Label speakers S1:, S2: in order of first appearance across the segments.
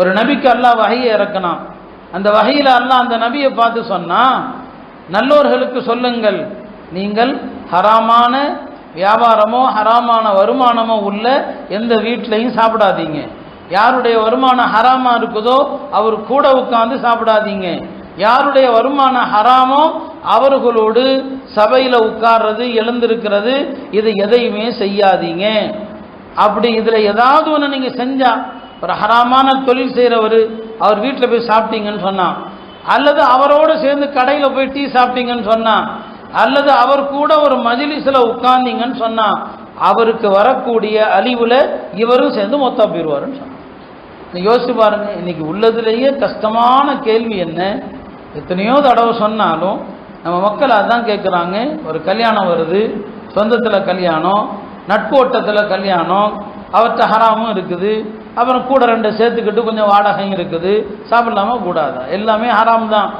S1: ஒரு நபிக்கு அல்லாஹ் வகையை இறக்கணும். அந்த வகையில் அல்லாஹ் அந்த நபியை பார்த்து சொன்னால் நல்லோர்களுக்கு சொல்லுங்கள் நீங்கள் ஹராமான வியாபாரமோ ஹராமான வருமானமோ உள்ள எந்த வீட்லையும் சாப்பிடாதீங்க. யாருடைய வருமானம் ஹராமாக இருக்குதோ அவர் கூட உட்காந்து சாப்பிடாதீங்க. யாருடைய வருமானம் ஹராமோ அவர்களோடு சபையில் உட்கார்றது எழுந்திருக்கிறது இது எதையுமே செய்யாதீங்க. அப்படி இதில் ஏதாவது ஒன்று நீங்கள் செஞ்சால் ஒரு ஹராமான தொழில் செய்கிறவர் அவர் வீட்டில் போய் சாப்பிட்டீங்கன்னு சொன்னான் அல்லது அவரோடு சேர்ந்து கடையில் போய் டீ சாப்பிட்டீங்கன்னு சொன்னான் அல்லது அவர் கூட ஒரு மஜிலிஸில் உட்கார்ந்தீங்கன்னு சொன்னால் அவருக்கு வரக்கூடிய அழிவில் இவரும் சேர்ந்து மொத்தம் போயிடுவாருன்னு சொன்னான் யோசிச்சு பாருங்க இன்னைக்கு உள்ளதுலேயே கஷ்டமான கேள்வி என்ன? எத்தனையோ தடவை சொன்னாலும் நம்ம மக்கள் அதான் கேட்குறாங்க ஒரு கல்யாணம் வருது சொந்தத்தில் கல்யாணம் நட்போட்டத்தில் கல்யாணம் அவர்கிட்ட ஹராமும் இருக்குது அப்புறம் கூட ரெண்டு சேர்த்துக்கிட்டு கொஞ்சம் வாடகையும் இருக்குது. சாப்பிடலாமா? கூடாதா? எல்லாமே ஹராம் தான்.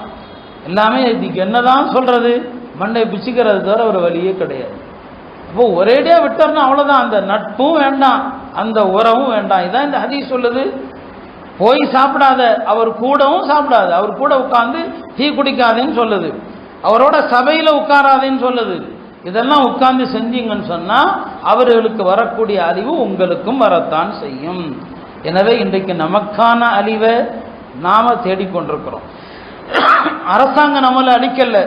S1: எல்லாமே இதுக்கு என்னதான் சொல்கிறது மண்டை பிச்சுக்கிறது தவிர ஒரு வழியே கிடையாது. அப்போ ஒரேடியாக விட்டார்னா அவ்வளோதான் அந்த நட்பும் வேண்டாம் அந்த உறவும் வேண்டாம். இதான் இந்த ஹதி சொல்லுது. போய் சாப்பிடாத அவர் கூடவும் சாப்பிடாத. அவர் கூட உட்காந்து டீ குடிக்காதேன்னு சொல்லுது. அவரோட சபையில் உட்காராதேன்னு சொல்லுது. இதெல்லாம் உட்கார்ந்து செஞ்சீங்கன்னு சொன்னால் அவர்களுக்கு வரக்கூடிய அறிவு உங்களுக்கும் வரத்தான் செய்யும். எனவே இன்றைக்கு நமக்கான அழிவை நாம தேடிக்கொண்டிருக்கிறோம். அரசாங்கம் நம்மளை அழிக்கல.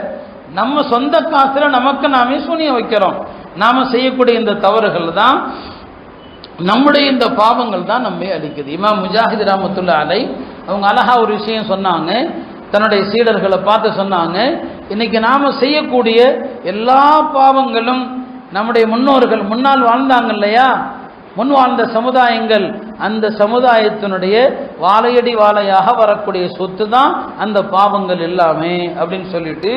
S1: நம்ம சொந்த காசுல நமக்கு நாமே சூனியம் வைக்கிறோம். நாம செய்யக்கூடிய இந்த தவறுகள் தான் நம்முடைய இந்த பாவங்கள் தான் நம்மை அழிக்குது. இமாம் முஜாஹித் ரஹமத்துல்லா அலை அவங்க அழகா ஒரு விஷயம் சொன்னாங்க. தன்னுடைய சீடர்களை பார்த்து சொன்னாங்க. இன்னைக்கு நாம செய்யக்கூடிய எல்லா பாவங்களும் நம்முடைய முன்னோர்கள் முன்னால் வாழ்ந்தாங்க இல்லையா? முன் வாழ்ந்த சமுதாயங்கள் அந்த சமுதாயத்தினுடைய வாழையடி வாழையாக வரக்கூடிய சொத்து தான் அந்த பாவங்கள் எல்லாமே அப்படின்னு சொல்லிட்டு